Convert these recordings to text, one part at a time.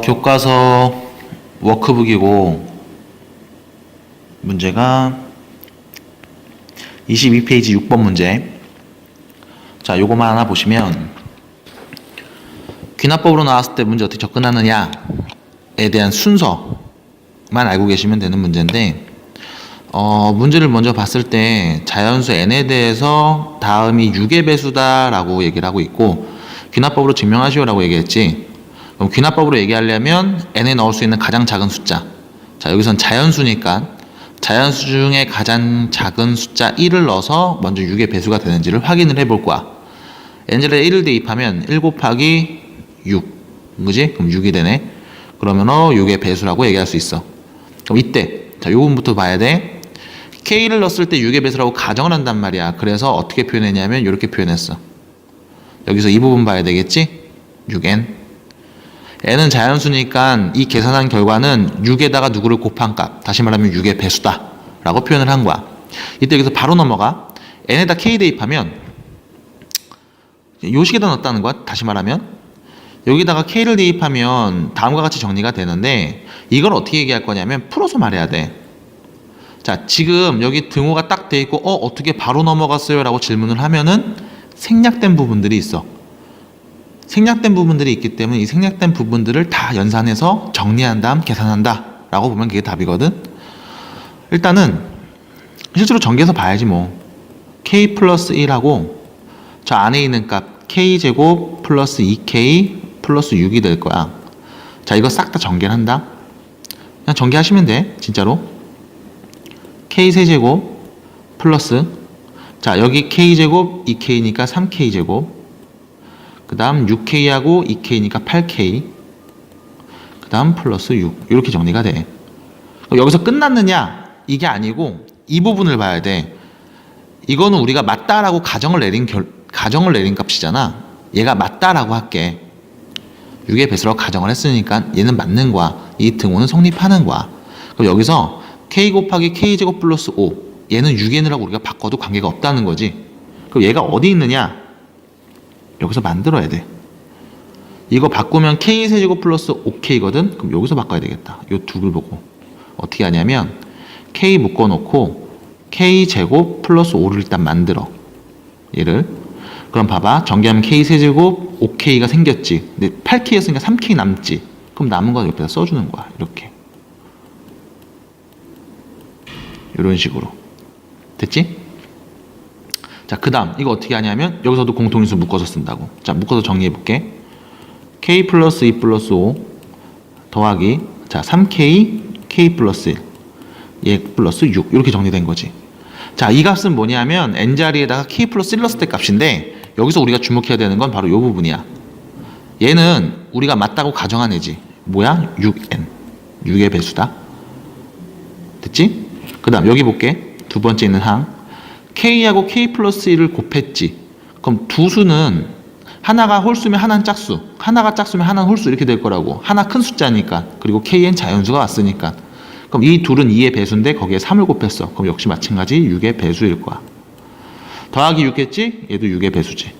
어, 교과서 워크북이고 문제가 22페이지 6번 문제. 자, 요거만 하나 보시면 귀납법으로 나왔을 때 문제 어떻게 접근하느냐에 대한 순서만 알고 계시면 되는 문제인데 어, 문제를 먼저 봤을 때 자연수 n에 대해서 다음이 6의 배수다라고 얘기를 하고 있고 귀납법으로 증명하시오라고 얘기했지. 그럼 귀납법으로 얘기하려면 n에 넣을 수 있는 가장 작은 숫자. 자, 여기선 자연수니까 자연수 중에 가장 작은 숫자 1을 넣어서 먼저 6의 배수가 되는지를 확인을 해볼 거야. n절에 1을 대입하면 1 곱하기 6. 그지? 그럼 6이 되네. 그러면 어 6의 배수라고 얘기할 수 있어. 그럼 이때 자, 요 부분부터 봐야 돼. k를 넣었을 때 6의 배수라고 가정을 한단 말이야. 그래서 어떻게 표현했냐면 이렇게 표현했어. 여기서 이 부분 봐야 되겠지? 6n. N은 자연수니까 이 계산한 결과는 6에다가 누구를 곱한 값, 다시 말하면 6의 배수다. 라고 표현을 한 거야. 이때 여기서 바로 넘어가. n에다 k 대입하면 요식에다 넣었다는 거야. 다시 말하면 여기다가 k를 대입하면 다음과 같이 정리가 되는데 이걸 어떻게 얘기할 거냐면 풀어서 말해야 돼. 자, 지금 여기 등호가 딱 돼 있고 어 어떻게 바로 넘어갔어요라고 질문을 하면은 생략된 부분들이 있어. 생략된 부분들이 있기 때문에 이 생략된 부분들을 다 연산해서 정리한 다음 계산한다. 라고 보면 그게 답이거든. 일단은 실제로 전개해서 봐야지 뭐. k 플러스 1하고 저 안에 있는 값 k제곱 플러스 2k 플러스 6이 될 거야. 자, 이거 싹 다 전개를 한다. 그냥 전개하시면 돼. 진짜로. k 세제곱 플러스 자, 여기 k제곱 2k니까 3k제곱 그 다음 6K하고 2K니까 8K 그 다음 플러스 6 이렇게 정리가 돼. 여기서 끝났느냐? 이게 아니고 이 부분을 봐야 돼. 이거는 우리가 맞다라고 가정을 내린 결, 가정을 내린 값이잖아. 얘가 맞다라고 할게. 6의 배수라고 가정을 했으니까 얘는 맞는 거야. 이 등호는 성립하는 거야. 그럼 여기서 K 곱하기 K제곱 플러스 5 얘는 6n이라고 우리가 바꿔도 관계가 없다는 거지. 그럼 얘가 어디 있느냐 여기서 만들어야 돼. 이거 바꾸면 k 세제곱 플러스 5k거든. 그럼 여기서 바꿔야 되겠다. 요 두 글 보고 어떻게 하냐면 k 묶어 놓고 k 제곱 플러스 5를 일단 만들어. 얘를 그럼 봐봐 전개하면 k 세제곱 5k가 생겼지. 근데 8k였으니까 3k 남지. 그럼 남은 거 옆에다 써 주는 거야. 이렇게. 이런 식으로. 됐지? 자, 그 다음, 이거 어떻게 하냐면, 여기서도 공통인수 묶어서 쓴다고. 자, 묶어서 정리해 볼게. k 플러스 2 플러스 5 더하기, 자, 3k, k 플러스 1, 얘 플러스 6. 이렇게 정리된 거지. 자, 이 값은 뭐냐면, n자리에다가 k 플러스 1 넣었을 때 값인데, 여기서 우리가 주목해야 되는 건 바로 이 부분이야. 얘는 우리가 맞다고 가정한 애지. 뭐야? 6n. 6의 배수다. 됐지? 그 다음, 여기 볼게. 두 번째 있는 항. K하고 k 플러스 1을 곱했지. 그럼 두 수는 하나가 홀수면 하나는 짝수, 하나가 짝수면 하나는 홀수 이렇게 될 거라고. 하나 큰 숫자니까. 그리고 k는 자연수가 왔으니까. 그럼 이 둘은 2의 배수인데 거기에 3을 곱했어. 그럼 역시 마찬가지 6의 배수일 거야. 더하기 6 했지? 얘도 6의 배수지.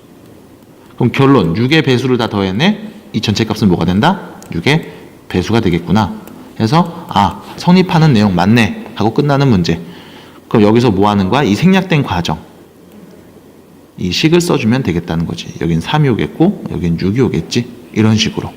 그럼 결론 6의 배수를 다 더했네? 이 전체 값은 뭐가 된다? 6의 배수가 되겠구나. 해서 아 성립하는 내용 맞네 하고 끝나는 문제. 그럼 여기서 뭐 하는 거야? 이 생략된 과정. 이 식을 써주면 되겠다는 거지. 여긴 3이 오겠고, 여긴 6이 오겠지. 이런 식으로.